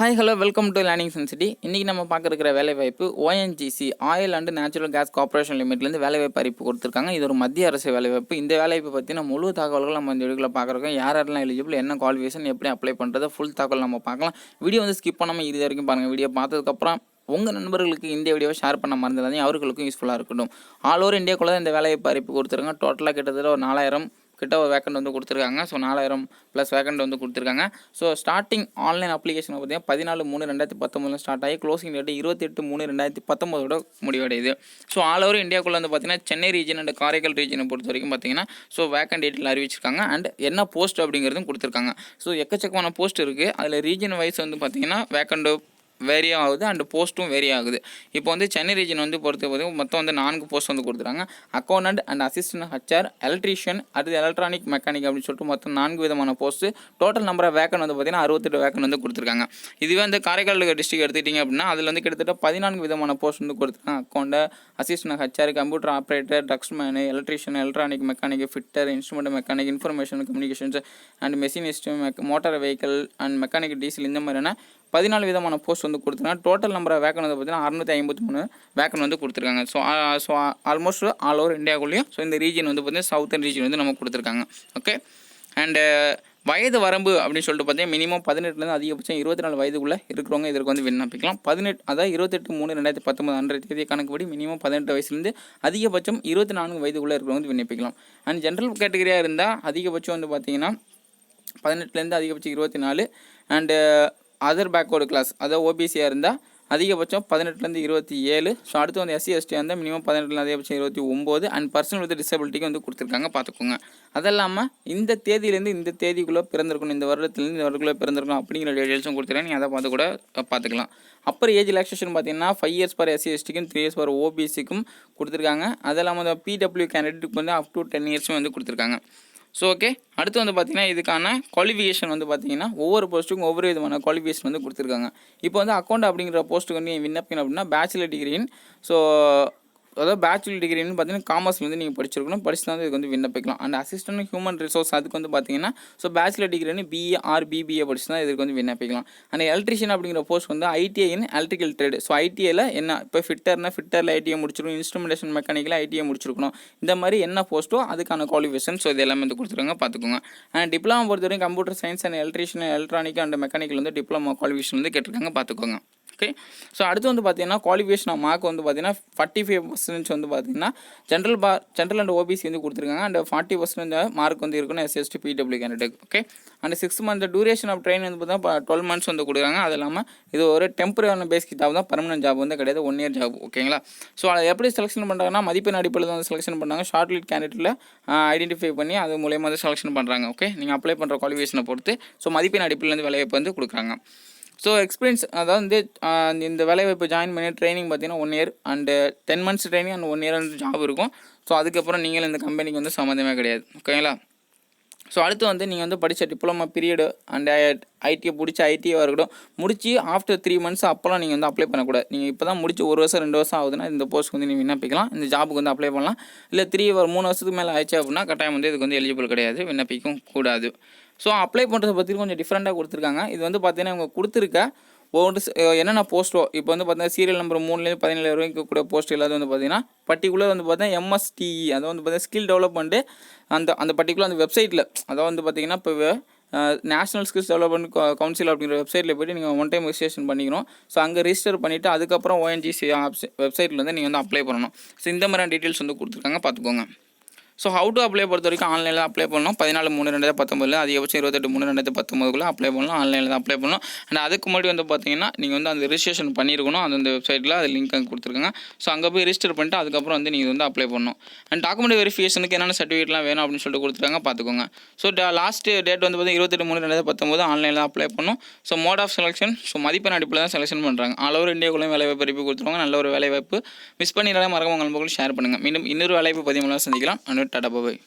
Hi hello welcome to learning sensity இன்றைக்கி நம்ம பார்க்குற வேலைவாய்ப்பு ONGC oil and natural gas corporation லிமிட்லேருந்து வேலைவாய்ப்பு அறிவிப்பு கொடுத்துருக்காங்க. இது ஒரு மத்திய அரசு வேலைவாய்ப்பு. இந்த வேலைவாய்ப்பு பற்றின முழு தகவல்கள் நம்ம இந்த வீடியோவில் பார்க்குறோம். யார் யாரெல்லாம் எலிஜிபிள் என்ன குவாலிஃபிகேஷன் எப்படி அப்ளை பண்ணுறது ஃபுல் தகவல் நம்ம பார்க்கலாம். வீடியோ வந்து ஸ்கிப் பண்ணாமல் இது வரைக்கும் பாருங்கள் வீடியோ பார்த்ததுக்கப்புறம் உங்கள் நண்பர்களுக்கு இந்த வீடியோவை ஷேர் பண்ண மறந்துடாதீங்க. அவர்களுக்கும் யூஸ்ஃபுல்லாக இருக்கட்டும். ஆல் ஓவர் இந்தியாக்குள்ளே இந்த வேலைவாய்ப்பு அறிவிப்பு கொடுத்துருக்காங்க. டோட்டலாக கிட்டத்தட்ட ஒரு நாலாயிரம் கிட்ட ஒரு வேக்கண்ட் வந்து கொடுத்துருக்காங்க. ஸோ நாலாயிரம் ப்ளஸ் வேக்கண்ட் வந்து கொடுத்துருக்காங்க. ஸோ ஸ்டார்டிங் ஆன்லைன் அப்ளிகேஷன் பார்த்தீங்கன்னா பதினாலு மூணு ரெண்டாயிரத்தி பத்தொம்பதுல ஸ்டார்ட் ஆகி க்ளோசிங் டேட் இருபத்தெட்டு மூணு ரெண்டாயிரத்தி பத்தொம்போதோட முடிவடையுது. ஸோ ஆல் ஓவர் இந்தியாக்குள்ளே வந்து பார்த்தீங்கன்னா சென்னை ரீஜன் அண்ட் காரைக்கால் ரீஜனை பொறுத்த வரைக்கும் பார்த்தீங்கன்னா ஸோ வேக்கண்ட் டேட்டில் அறிவிச்சிருக்காங்க. அண்ட் என்ன போஸ்ட் அப்படிங்கிறதும் கொடுத்துருக்காங்க. ஸோ எக்கச்சக்கமான போஸ்ட் இருக்குது அதில் ரீஜன் வைஸ் வந்து பார்த்தீங்கன்னா வேக்கண்ட் வேரி ஆகுது அண்ட் போஸ்ட்டும் வேரி ஆகுது இப்போ வந்து சென்னை ரீஜன் வந்து பொறுத்த வரைக்கும் மொத்தம் வந்து நான்கு போஸ்ட் வந்து கொடுத்துருக்காங்க. Accountant and assistant HR electrician அடுத்து எலக்ட்ரானிக் மெக்கானிக் அப்படின்னு சொல்லிட்டு மொத்தம் நான்கு விதமான post total number of vacancy வந்து பார்த்தீங்கன்னா அறுபத்தெட்டு வேக்கன் வந்து கொடுத்துருக்காங்க. இதுவே வந்து காரைக்கால் டிஸ்ட்ரிக் எடுத்துக்கிட்டிங்க அப்படின்னா அதில் வந்து கிட்டத்தட்ட பதினான்கு விதமான போஸ்ட் வந்து கொடுத்துருக்காங்க. Account assistant HR computer operator ட்ரக்ஸ்மேனு electrician electronic mechanic fitter instrument mechanic information communications and machinist motor vehicle and mechanic diesel இந்த மாதிரியான பதினாலு விதமான போஸ்ட் வந்து கொடுத்துருக்காங்க. டோட்டல் நம்பர் வேக்கன் வந்து பார்த்தீங்கன்னா அறுநூற்றி ஐம்பத்தி மூணு வேக்கன் வந்து கொடுத்துருக்காங்க. So so almost all over இந்தியாவுக்குள்ளேயும் so இந்த ரீஜன் வந்து பார்த்தீங்கன்னா சவுத்தர்ன் ரீஜன் வந்து நம்ம கொடுத்துருக்காங்க. ஓகே அண்டு வயது வரம்பு அப்படின்னு சொல்லிட்டு பார்த்தீங்கன்னா மினிமம் பதினெட்டுலேருந்து அதிகபட்சம் இருபத்தி நாலு வயதுக்குள்ளே இருக்கிறவங்க இதற்கு வந்து விண்ணப்பிக்கலாம். பதினெட்டு அதாவது இருபத்தெட்டு மூணு ரெண்டாயிரத்தி பத்தொம்பது அன்றைய தேதி கணக்குப்படி மினிமம் பதினெட்டு வயசுலேருந்து அதிகபட்சம் இருபத்தி நான்கு வயதுக்குள்ளே இருக்கிறவங்க வந்து விண்ணப்பிக்கலாம். அண்ட் ஜென்ரல் கேட்டகரியாக இருந்தால் அதிகபட்சம் வந்து பார்த்தீங்கன்னா பதினெட்டுலேருந்து அதிகபட்சம் இருபத்தி நாலு அண்டு அதர் பேக்வேர்டு கிளாஸ் அதாவது ஓபிசியாக இருந்தால் அதிகபட்சம் பதினெட்டுலேருந்து இருபத்தி ஏழு. ஸோ அடுத்து வந்து எஸ்சி எஸ்டி இருந்தால் மினிமம் பதினெட்டுலேருந்து அதிகபட்சம் இருபத்தி ஒம்பது. அண்ட் பர்சனல் வித் டிசபிலிட்டிக்கு வந்து கொடுத்துருக்காங்க பார்த்துக்கோங்க. அது இல்லாமல் இந்த தேதியிலேருந்து இந்த தேதிக்குள்ளே பிறந்திருக்கணும் இந்த வருடத்துலேருந்து இந்த வருடக்குள்ளே பிறந்திருக்கணும் அப்படிங்கிற டீடைல்ஸும் கொடுத்துருக்கேன் நீங்கள் அதை பார்த்து கூட பார்த்துக்கலாம். அப்புறம் ஏஜ் ரிலாக்ஸேஷன் பார்த்தீங்கன்னா ஃபைவ் இயர்ஸ் ஃபார் எஸ்சி எஸ்டிக்கும் த்ரீ இயர்ஸ் ஃபார் ஓபிசிக்கும் கொடுத்துருக்காங்க. அது இல்லாமல் அந்த பிடபிள்யூ கேண்டிடேட்டுக்கு வந்து அப் டு டென் இயர்ஸும் வந்து கொடுத்துருக்காங்க. ஸோ ஓகே அடுத்து வந்து பார்த்திங்கன்னா இதுக்கான குவாலிஃபிகேஷன் வந்து பார்த்தீங்கன்னா ஒவ்வொரு போஸ்ட்டுக்கும் ஒவ்வொரு விதமான குவாலிஃபிகேஷன் வந்து கொடுத்துருக்காங்க. இப்போ வந்து அக்கௌண்ட் அப்படிங்கிற போஸ்ட்டுக்கு வந்து விண்ணப்பிக்கணும் அப்படின்னா பேச்சுலர் டிகிரியின் ஸோ அதாவது பேச்சுலர் டிகிரின்னு பார்த்தீங்கன்னா காமர்ஸ் வந்து நீங்கள் படிச்சிருக்கணும். படிச்சு தான் இதுக்கு வந்து விண்ணப்பிக்கலாம். அண்ட் அசிஸ்டன்ட் ஹியூமன் ரிசோர்ஸ் அதுக்கு வந்து பார்த்தீங்கன்னா ஸோ பேச்சுலர் டிகிரின்னு பிஏ ஆர் பிபிஏ படிச்சு தான் இதுக்கு வந்து விண்ணப்பிக்கலாம். அண்ட் எலக்ட்ரிஷியன் அப்படிங்கிற போஸ்ட் வந்து ITI in electrical trade so ஐடிஐயில் என்ன இப்போ ஃபிட்டர்னா ஃபிட்டரில் ஐடிஐ முடிச்சிருக்கணும். இன்ஸ்ட்ருமெண்டேஷன் மெக்கானிக்கில் ஐடிஐ முடிச்சிருக்கணும். இந்த மாதிரி என்ன போஸ்ட்டோ அதுக்கான குவாலிஃபிகேஷன் ஸோ இது எல்லாமே வந்து கொடுத்துருக்காங்க. பார்த்துக்கோங்க அண்ட் டிப்ளமா பொறுத்த வரைக்கும் computer science and electrician electronic and mechanical வந்து டிப்ளமா குவாலிஃபிகேஷன் வந்து கேட்டிருக்காங்க. பார்த்துக்கோங்க ஓகே ஸோ அடுத்து வந்து பார்த்தீங்கன்னா குவாலிஃபிகேஷன் மார்க் வந்து பார்த்தீங்கன்னா ஃபார்ட்டி ஃபைவ் பர்சன்டேஜ் வந்து பார்த்தீங்கன்னா general for general and OBC வந்து கொடுத்துருக்காங்க. அண்ட் ஃபார்ட்டி பர்சன்டேஜ் மார்க் வந்து இருக்கணும் SST PW candidate okay and six month duration of train வந்து பார்த்தீங்கன்னா டுவெல் மந்த்ஸ் வந்து கொடுக்குறாங்க. அது இல்லாமல் இது ஒரு டெம்பரரியான பேஸ்க்கு ஜாப் தான் பர்மனன்ட் ஜாப் வந்து கிடையாது ஒன் இயர் ஜாப் ஓகேங்களா ஸோ அதை எப்படி செலெக்ஷன் பண்ணுறாங்கன்னா மதிப்பெண் அடிப்படையில் வந்து செலெக்ஷன் பண்ணாங்க ஷார்ட் லிட் கேண்டிடேட்டில் ஐடென்டிஃபை பண்ணி அது மூலயமா வந்து செலெக்ஷன் பண்ணுறாங்க ஓகே நீங்கள் அப்ளை பண்ணுற குவாலிஃபிகேஷனை பொறுத்து. ஸோ மதிப்பெண் அடிப்படையில் வந்து வேலைவாய்ப்பு வந்து கொடுக்குறாங்க. ஸோ எக்ஸ்பீரியன்ஸ் அதாவது வந்து இந்த வேலைவாய்ப்பு ஜாயின் பண்ணி ட்ரைனிங் பார்த்தீங்கன்னா one year and ten months training and one year வந்து ஜாப் இருக்கும். ஸோ அதுக்கப்புறம் நீங்களும் இந்த கம்பெனிக்கு வந்து சம்மந்தமே கிடையாது. ஓகேங்களா ஸோ அடுத்து வந்து நீங்கள் வந்து படித்த டிப்ளமா பீரியடு அண்ட் ஐடியை பிடிச்ச ஐடியாக இருக்கட்டும் முடிச்சு ஆஃப்டர் த்ரீ மந்த்ஸ் அப்போலாம் நீங்கள் வந்து அப்ளை பண்ணக்கூடாது. நீங்கள் இப்போ தான் முடிச்சு ஒரு வருஷம் ரெண்டு வருஷம் ஆகுதுன்னா இந்த போஸ்ட்க்கு வந்து நீங்கள் விண்ணப்பிக்கலாம். இந்த ஜாபுக்கு வந்து அப்ளை பண்ணலாம். இல்லை த்ரீ ஒரு மூணு வருஷத்துக்கு மேலே ஆயிடுச்சு அப்படின்னா கட்டாயம் வந்து இதுக்கு வந்து எலிஜிபிள் கிடையாது விண்ணப்பிக்கும் கூடாது. ஸோ அப்ளை பண்ணுறதை பற்றி கொஞ்சம் டிஃப்ரெண்ட்டாக கொடுத்துருக்காங்க. இது வந்து பார்த்தீங்கன்னா இவங்க கொடுத்துருக்க ஒவ்வொரு என்னென்ன போஸ்ட்டோ இப்போ வந்து பார்த்தீங்கன்னா சீரியல் நம்பர் மூணுலேருந்து பதினேழு வரைக்கும் கூட போஸ்ட் எல்லாத்தையும் வந்து பார்த்தீங்கன்னா பர்டிகுலர் வந்து பார்த்தீங்கன்னா எம்எஸ்டிஇ அதை வந்து பார்த்தீங்கன்னா ஸ்கில் டெவலப்மெண்ட்டு அந்த அந்த பர்டிகுலர் அந்த வெப்சைட்டில் அதாவது வந்து பார்த்தீங்கன்னா இப்போ நேஷனல் ஸ்கில்ஸ் டெவலப்மெண்ட் கவுன்சில் அப்படிங்கிற வெப்சைட்டில் போய்ட்டு நீங்கள் ஒன் டைம் ரிஜிஸ்ட்ரேஷன் பண்ணிக்கணும். ஸோ அங்கே ரிஜிஸ்டர் பண்ணிவிட்டு அதுக்கப்புறம் ஓஎன்ஜிசி வெப்சைட்டில் வந்து நீங்கள் வந்து அப்ளை பண்ணணும். ஸோ இந்த மாதிரியான டீட்டெயில்ஸ் வந்து கொடுத்துருக்காங்க. பார்த்துக்கோங்க ஸோ ஹவு டு அப்ளை பொறுத்த வரைக்கும் ஆன்லைனில் அப்ளை பண்ணணும். பதினாலு மூணு ரெண்டாயிரத்தி பத்தொம்பதுல அதிகபட்சம் இருபத்தெட்டு மூணு ரெண்டாயிரத்தி பத்தொம்பதுக்குள்ளே அப்ளை பண்ணலாம் ஆன்லைனில் தான் அப்ளை பண்ணணும். அண்ட் அதுக்கு முன்னாடி வந்து பார்த்தீங்கன்னா நீங்கள் வந்து அந்த ரிஜிஸ்ட்ரேஷன் பண்ணியிருக்கணும் அந்த வெப்சைட்டில் அது லிங்க் அங்கே கொடுத்துருக்காங்க. ஸோ அங்கே போய் ரிஜிஸ்டர் பண்ணிட்டு அதுக்கப்புறம் வந்து நீங்கள் வந்து அப்ளை பண்ணணும். அண்ட் டாக்குமெண்ட் வெரிஃபிகேஷனுக்கு என்னென்ன சர்டிஃபிகேட்லாம் வேணும் அப்படின்னு சொல்லிட்டு கொடுத்துருக்காங்க பார்த்துக்கோங்க ஸோ லாஸ்ட் டேட் வந்து பார்த்தீங்கன்னா இருபத்தெட்டு மூணு ரெண்டாயிரத்தி பத்தொம்பது ஆன்லைனில் தான் அப்ளை பண்ணணும். So mode of selection so மதிப்பெண் அடிப்படையில் தான் செலெக்ஷன் பண்ணுறாங்க ஆல் ஓவர் இந்தியாவுக்குள்ளே வேலைவாய்ப்பு அறிவிப்பு கொடுத்துருவாங்க. நல்ல ஒரு வேலைவாய்ப்பு. மிஸ் பண்ணிடலாம். மறக்காம உங்கள் நண்பர்களும் ஷேர் பண்ணுங்கள் மீண்டும் இன்னொரு வேலைவாய்ப்பு பதிவு சந்திக்கலாம். அண்ட் டாடா பாய்